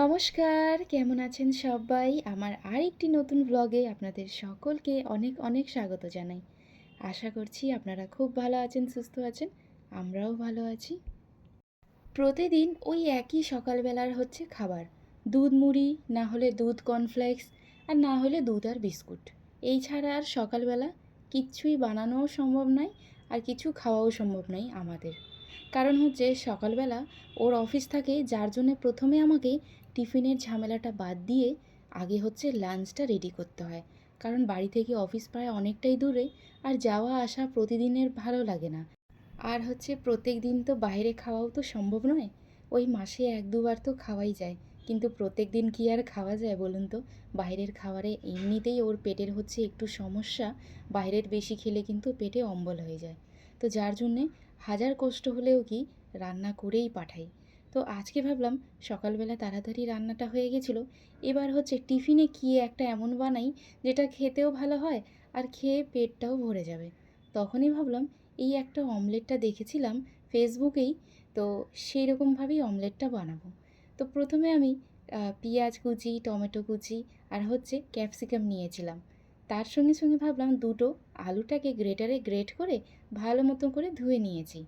নমস্কার, কেমন আছেন সবাই? আমার আরেকটি নতুন ব্লগে আপনাদের সকলকে অনেক অনেক স্বাগত জানাই। আশা করছি আপনারা খুব ভালো আছেন, সুস্থ আছেন, আমরাও ভালো আছি। প্রতিদিন ওই একই সকালবেলার হচ্ছে খাবার। দুধ মুড়ি, না হলে দুধ কর্নফ্লেক্স আর না হলে দুধ আর বিস্কুট। এই ছাড়া আর সকালবেলা কিচ্ছুই বানানোও সম্ভব নয়, আর কিছু খাওয়াও সম্ভব নয় আমাদের। কারণ হচ্ছে সকালবেলা ওর অফিস থাকে, যার জন্য প্রথমে আমাকে টিফিনের ঝামেলাটা বাদ দিয়ে আগে হচ্ছে লাঞ্চটা রেডি করতে হয়। কারণ বাড়ি থেকে অফিস প্রায় অনেকটাই দূরে আর যাওয়া আসা প্রতিদিনের ভালো লাগে না। আর হচ্ছে প্রত্যেক দিন তো বাইরে খাওয়াও তো সম্ভব নয়। ওই মাসে এক দুবার তো খাওয়াই যায়। কিন্তু প্রত্যেক দিন কি আর খাওয়া যায় বলুন তো? বাইরের খাবারে এমনিতেই ওর পেটের হচ্ছে একটু সমস্যা। বাইরের বেশি খেলে কিন্তু পেটে অম্বল হয়ে যায়। তো যার জন্যে হাজার কষ্ট হলেও কি রান্না করেই পাঠাই। তো আজকে ভাবলাম সকালবেলা তাড়াতাড়ি রান্নাটা হয়ে গেছিল, এবার হচ্ছে টিফিনে কি একটা এমন বানাই যেটা খেতেও ভালো হয় আর খেয়ে পেটটাও ভরে যাবে। তখনই ভাবলাম এই একটা অমলেটটা দেখেছিলাম ফেসবুকেই, তো সেই রকমভাবেই অমলেটটা বানাবো। তো প্রথমে আমি পেঁয়াজ কুচি, টমেটো কুচি আর হচ্ছে ক্যাপসিকাম নিয়েছিলাম। তার সঙ্গে সঙ্গে ভাবলাম দুটো আলুটাকে গ্রেটারে গ্রেট করে ভালো মতো করে ধুয়ে নিয়েছি।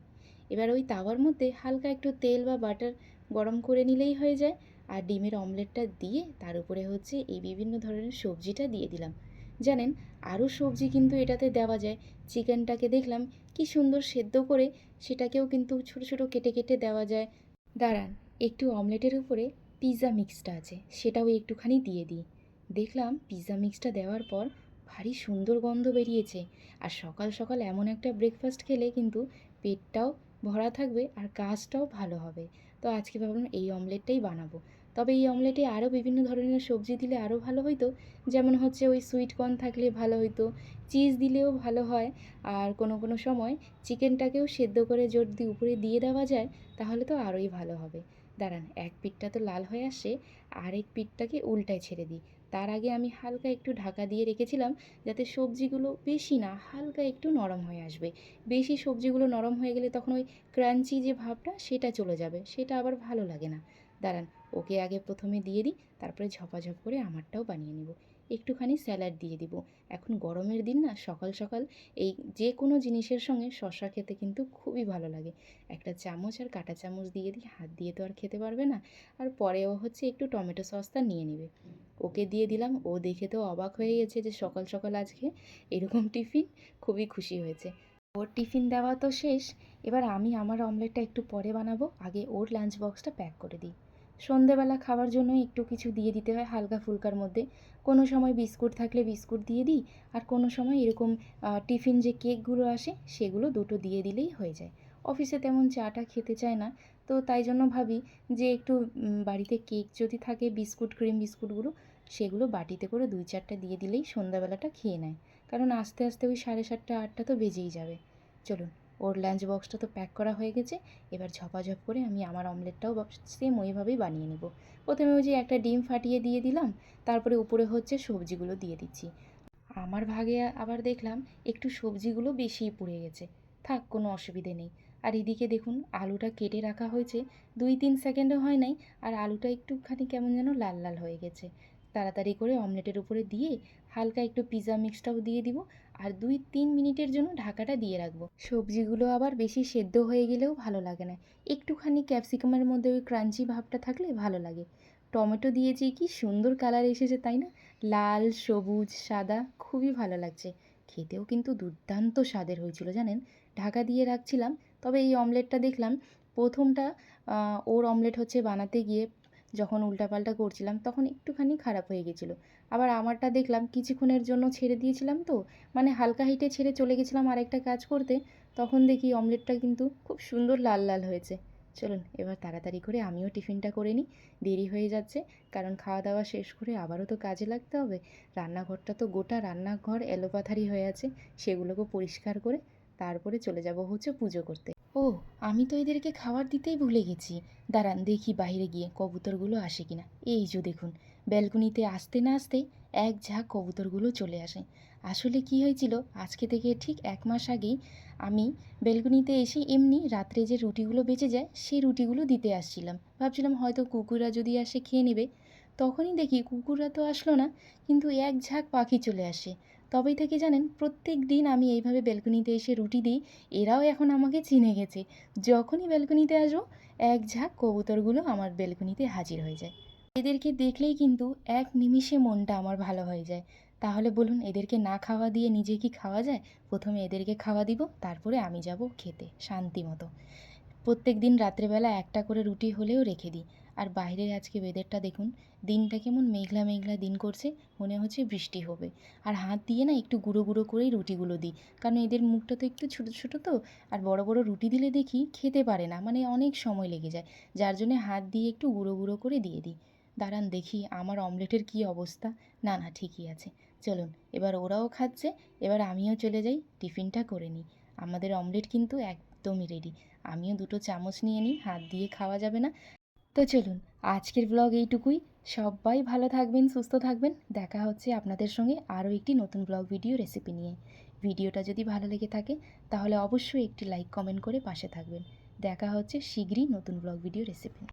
এবার ওই তাওয়ার মধ্যে হালকা একটু তেল বা বাটার গরম করে নিলেই হয়ে যায়। আর ডিমের অমলেটটা দিয়ে তার উপরে হচ্ছে এই বিভিন্ন ধরনের সবজিটা দিয়ে দিলাম। জানেন, আরও সবজি কিন্তু এটাতে দেওয়া যায়। চিকেনটাকে দেখলাম কি সুন্দর সেদ্ধ করে সেটাকেও কিন্তু ছোটো ছোটো কেটে কেটে দেওয়া যায়। দাঁড়ান, একটু অমলেটের উপরে পিৎজা মিক্সটা আছে, সেটাও একটুখানি দিয়ে দিই। দেখলাম পিৎজা মিক্সটা দেওয়ার পর ভারী সুন্দর গন্ধ বেরিয়েছে। আর সকাল সকাল এমন একটা ব্রেকফাস্ট খেলে কিন্তু পেটটাও ভরা থাকবে আর কাজটাও ভালো হবে। তো আজকে ভাবলাম এই অমলেটটাই বানাবো। তবে এই অমলেটে আরও বিভিন্ন ধরনের সবজি দিলে আরও ভালো হতো যেমন হচ্ছে ওই সুইট কর্ন থাকলে ভালো হতো চিজ দিলেও ভালো হয়। আর কোনো কোনো সময় চিকেনটাকেও সেদ্ধ করে জোর দিয়ে উপরে দিয়ে দেওয়া যায়, তাহলে তো আরোই ভালো হবে। দাঁড়ান, এক পিঠটা তো লাল হয়ে আসে আরেক পিঠটাকে উল্টায় ছেড়ে দিই। তার আগে আমি হালকা একটু ঢাকা দিয়ে রেখেছিলাম যাতে সবজিগুলো বেশি না, হালকা একটু নরম হয়ে আসবে। বেশি সবজিগুলো নরম হয়ে গেলে তখন ওই ক্রাঞ্চি যে ভাবটা সেটা চলে যাবে, সেটা আবার ভালো লাগে না। দাঁড়ান, ওকে আগে প্রথমে দিয়ে দিই, তারপরে ঝপাঝপ করে আমারটাও বানিয়ে নেব। একটুখানি স্যালাড দিয়ে দিব। এখন গরমের দিন না, সকাল সকাল এই যে কোনো জিনিসের সঙ্গে শশা খেতে কিন্তু খুবই ভালো লাগে। একটা চামচ আর কাঁটা চামচ দিয়ে দিই, হাত দিয়ে তো আর খেতে পারবে না। আর পরেও হচ্ছে একটু টমেটো সসটা নিয়ে নেবে। ওকে দিয়ে দিলাম। ও দেখে তো অবাক হয়ে গেছে যে সকাল সকাল আজকে এরকম টিফিন। খুবই খুশি হয়েছে। ওর টিফিন দেওয়া তো শেষ। এবার আমি আমার অমলেটটা একটু পরে বানাবো। আগে ওর লাঞ্চ বক্সটা প্যাক করে দিই। সন্ধেবেলা খাওয়ার জন্য একটু কিছু দিয়ে দিতে হয় হালকা ফুলকার মধ্যে। কোনো সময় বিস্কুট থাকলে বিস্কুট দিয়ে দিই আর কোনো সময় এরকম টিফিন যে কেকগুলো আসে সেগুলো দুটো দিয়ে দিলেই হয়ে যায়। অফিসে তেমন চাটা খেতে চায় না। তো তাই জন্য ভাবি যে একটু বাড়িতে কেক যদি থাকে বিস্কুট, ক্রিম বিস্কুটগুলো সেগুলো বাটিতে করে দুই চারটা দিয়ে দিলেই সন্ধ্যাবেলাটা খেয়ে নেয়। কারণ আস্তে আস্তে ওই সাড়ে সাতটা, আটটা তো বেজেই যাবে। চলুন, ওর লাঞ্চ বক্সটা তো প্যাক করা হয়ে গেছে। এবার ঝপাঝপ করে আমি আমার অমলেটটাও সেম ওইভাবেই বানিয়ে নেব। প্রথমে ওই যে একটা ডিম ফাটিয়ে দিয়ে দিলাম, তারপরে উপরে হচ্ছে সবজিগুলো দিয়ে দিচ্ছি। আমার ভাগে আবার দেখলাম একটু সবজিগুলো বেশিই পুড়ে গেছে। থাক, কোনো অসুবিধে নেই। আর এদিকে দেখুন, আলুটা কেটে রাখা হয়েছে। দুই তিন সেকেন্ডও হয় নাই, আর আলুটা একটুখানি কেমন যেন লাল লাল হয়ে গেছে। তাড়াতাড়ি করে অমলেটের উপরে দিয়ে হালকা একটু পিৎজা মিক্সটাও দিয়ে দিব আর দুই তিন মিনিটের জন্য ঢাকাটা দিয়ে রাখব। সবজিগুলো আবার বেশি সেদ্ধ হয়ে গেলেও ভালো লাগে না। একটুখানি ক্যাপসিকামের মধ্যে ওই ক্রাঞ্চি ভাবটা থাকলে ভালো লাগে। টমেটো দিয়েছি কি সুন্দর কালার এসেছে, তাই না? লাল, সবুজ, সাদা, খুবই ভালো লাগছে। খেতেও কিন্তু দুর্দান্ত স্বাদের হয়েছিল, জানেন? ঢাকা দিয়ে রাখছিলাম, তবে এই অমলেটটা দেখলাম প্রথমটা ওর অমলেট হচ্ছে বানাতে গিয়ে যখন উল্টাপাল্টা করছিলাম তখন একটুখানি খারাপ হয়ে গেছিল। আবার আমারটা দেখলাম কিছুক্ষণের জন্য ছেড়ে দিয়েছিলাম তো মানে হালকা হিটে ছেড়ে চলে গেছিলাম আরেকটা কাজ করতে, তখন দেখি অমলেটটা কিন্তু খুব সুন্দর লাল লাল হয়েছে। চলুন এবার তাড়াতাড়ি করে আমিও টিফিনটা করে নিই। দেরি হয়ে যাচ্ছে, কারণ খাওয়া দাওয়া শেষ করে আবারও তো কাজে লাগতে হবে। রান্নাঘরটা তো গোটা রান্নাঘর এলোপাথারি হয়ে আছে সেগুলোকে পরিষ্কার করে তারপরে চলে যাব হচ্ছে পুজো করতে। ও, আমি তো এদেরকে খাবার দিতেই ভুলে গেছি। দাঁড়ান, দেখি বাইরে গিয়ে কবুতরগুলো আসে কিনা। এই যে দেখুন, ব্যালকনিতে আসতে না আসতেই এক ঝাঁক কবুতরগুলো চলে আসে। আসলে কি হয়েছিল, আজকে থেকে ঠিক এক মাস আগেই আমি বেলকনিতে এসে এমনি রাত্রে যে রুটিগুলো বেঁচে যায়, সেই রুটিগুলো দিতে আসছিলাম। ভাবছিলাম হয়তো কুকুররা যদি আসে খেয়ে নেবে। তখনই দেখি কুকুররা তো আসলো না, কিন্তু এক ঝাঁক পাখি চলে আসে। তবেই থেকে জানেন, প্রত্যেক দিন আমি এইভাবে ব্যালকনিতে এসে রুটি দিই, এরাও এখন আমাকে চিনে গেছে। যখনই ব্যালকনিতে আসব, এক ঝাঁক কবুতরগুলো আমার ব্যালকনিতে হাজির হয়ে যায়। এদেরকে দেখলেই কিন্তু এক নিমিষে মনটা আমার ভালো হয়ে যায়। তাহলে বলুন, এদেরকে না খাওয়া দিয়ে নিজে কি খাওয়া যায়? প্রথমে এদেরকে খাওয়া দিব, তারপরে আমি যাব খেতে, শান্তি মতো। প্রত্যেক দিন রাত্রেবেলা একটা করে রুটি হলেও রেখে দিই। আর বাইরের আজকে ওয়েদারটা দেখুন, দিনটা কেমন মেঘলা মেঘলা দিন করছে, মনে হচ্ছে বৃষ্টি হবে। আর হাত দিয়ে না একটু গুঁড়ো গুঁড়ো করেই রুটিগুলো দিই, কারণ এদের মুখটা তো একটু ছোটো ছোটো তো, আর বড় বড় রুটি দিলে দেখি খেতে পারে না মানে অনেক সময় লেগে যায়, যার জন্যে হাত দিয়ে একটু গুঁড়ো গুঁড়ো করে দিয়ে দিই। দাঁড়ান দেখি আমার অমলেটের কী অবস্থা, না না, ঠিকই আছে। চলুন, এবার ওরাও খাচ্ছে, এবার আমিও চলে যাই, টিফিনটা করে নিই। আমাদের অমলেট কিন্তু একদমই রেডি আমিও দুটো চামচ নিয়ে নিই, হাত দিয়ে খাওয়া যাবে না। তো চলুন, আজকের ব্লগ এইটুকুই। সবাই ভালো থাকবেন, সুস্থ থাকবেন। দেখা হচ্ছে আপনাদের সঙ্গে আরও একটি নতুন ব্লগ ভিডিও রেসিপি নিয়ে। ভিডিওটা যদি ভালো লেগে থাকে, তাহলে অবশ্যই একটি লাইক কমেন্ট করে পাশে থাকবেন। দেখা হচ্ছে শীঘ্রই নতুন ব্লগ ভিডিও রেসিপি